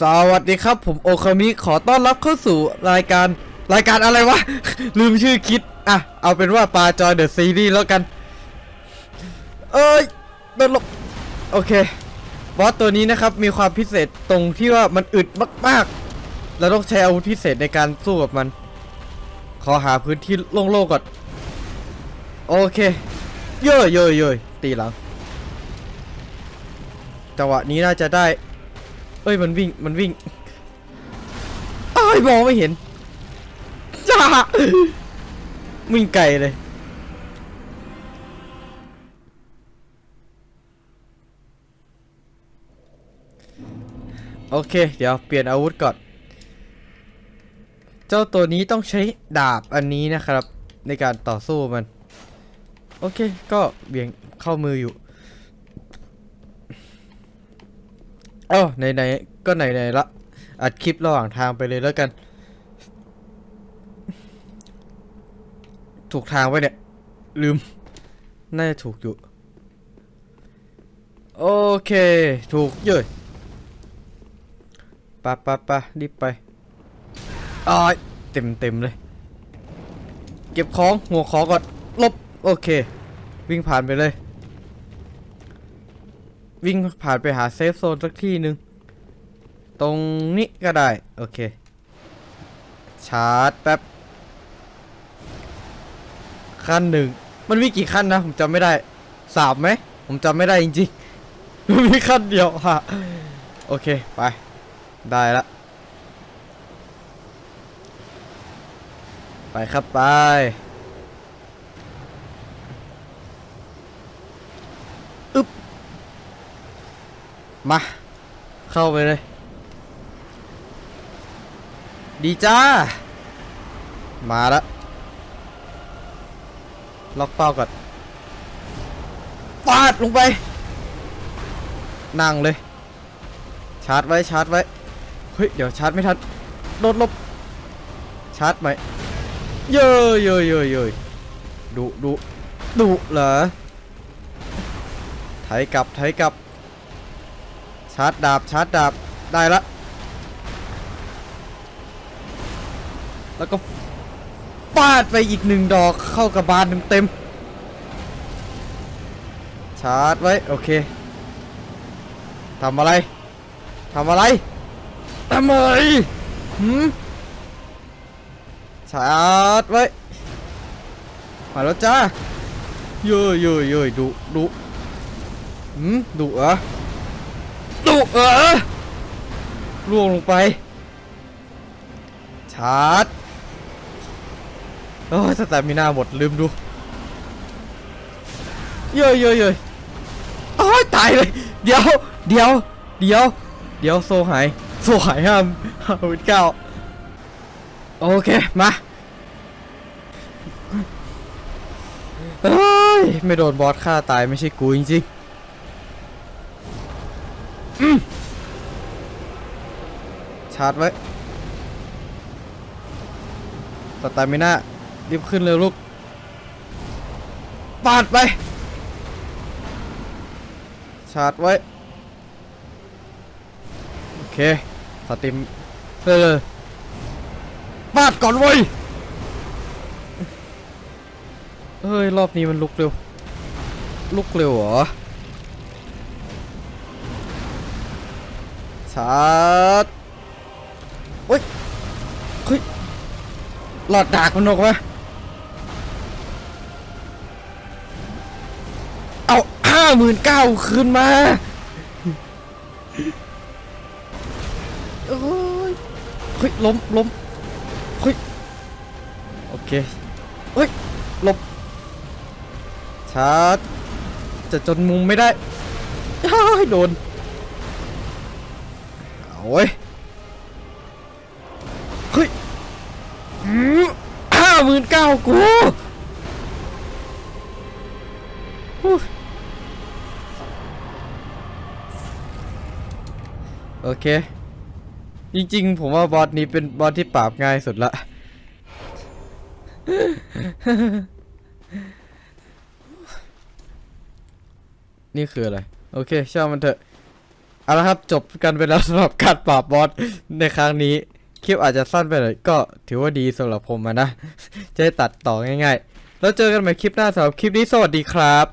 สวัสดีครับ ผมโอคามิขอต้อนรับเข้าสู่รายการรายการอะไรวะ ลืมชื่อคิด อะ เอาเป็นว่าปลาจอยเดอะซีรีส์แล้วกัน เอ้ยโดนลบโอเค บอสตัวนี้นะครับ มีความพิเศษตรงที่ว่ามันอึดมากๆ เราต้องใช้อาวุธพิเศษในการสู้กับมัน ขอหาพื้นที่โล่งๆก่อน โอเค เย่ยเย่ยเย่ยตีหลังจังหวะนี้น่าจะได้ เอ้ยมันวิ่งมันวิ่งเอ้ยมองไม่เห็นจ้าวิ่งไกลเลยโอเค เดี๋ยวเปลี่ยนอาวุธก่อน เจ้าตัวนี้ต้องใช้ดาบอันนี้นะครับ ในการต่อสู้มัน โอเค ก็เบี่ยงเข้ามืออยู่ อ๋อไหนๆก็ไหนๆละ อัดคลิประหว่างทางไปเลยแล้วกัน ถูกทางไว้เนี่ย ลืม น่าจะถูกอยู่ โอเค ถูกเย้ยปะปะปะรีบไปอ้ายเต็มเต็มเลย เก็บของหัวของก่อนลบ โอเค วิ่งผ่านไปเลย วิ่งผ่านไปหาเซฟโซนสักที่หนึ่งตรงนี้ก็ได้ โอเค ชาร์จแป๊บขั้นหนึ่ง มันมีกี่ขั้นนะ ผมจำไม่ได้สามไหม ผมจำไม่ได้จริงๆ มันมีขั้นเดียวฮะโอเค ไป ได้ละ ไปครับไป มา เข้าไปเลย ดีจ้า มาละล็อกเป้าก่อนปาดลงไป นั่งเลย ชาร์จไว้ ชาร์จไว้ เฮ้ย เดี๋ยวชาร์จไม่ทันโดดลบ ชาร์จไหม เย้ยเย้ยเย้ยเย้ยดุดุดุเหรอไถกลับไถกลับาร์จดาบชาร์จดาบได้ละ แล้วก็ฟาดไปอีกหนึ่งดอกเข้ากับบานเต็มๆชาร์จไว้โอเคทำอะไรทำอะไรทำอะไรหืมชาร์จไว้มาแล้วจ้าเย้ยเย้ยเย้ยดุดุหืมดุเหรอ ดุเหรอล่วงลงไป ชาร์จโอ้ยสแตมิน่าหมดลืมดู เย้ยเย้ยเย้ยโอ้ยตายเลย เดี๋ยว เดี๋ยว เดี๋ยว เดี๋ยวโซหาย โซหายห้ามห้าวิเก้าโอเค มาเฮ้ย ไม่โดนบอสฆ่าตายไม่ใช่กูจริงๆาร์จไว้สตามิน่ารีบขึ้นเร็วลูกปาดไป ชาร์จไว้ โอเค สติมเออปาดก่อนเว้ยเฮ้ย รอบนี้มันลุกเร็ว ลุกเร็วเหรอ ชาร์จ เฮ้ยเฮ้ยหลอดดากมันออกมาเอาห้าหมื่นเก้าคืนมาโอ้ยเฮ้ยล้มล้มเฮ้ยโอเคเฮ้ยหลบชาร์จจะจนมุมไม่ได้เฮ้ยโดน เอาเว้ย ห้าหมื่นเก้ากูโอเค จริงๆ ผมว่าบอสนี้เป็นบอสที่ปราบง่ายสุดละ นี่คืออะไร โอเคช่างมันเถอะ เอาละครับจบกันไปแล้วสำหรับการปราบบอสในครั้งนี้ คลิปอาจจะสั้นไปหน่อยก็ถือว่าดีสำหรับผมนะ จะได้ตัดต่อง่ายๆ แล้วเจอกันใหม่คลิปหน้าสำหรับคลิปนี้สวัสดีครับ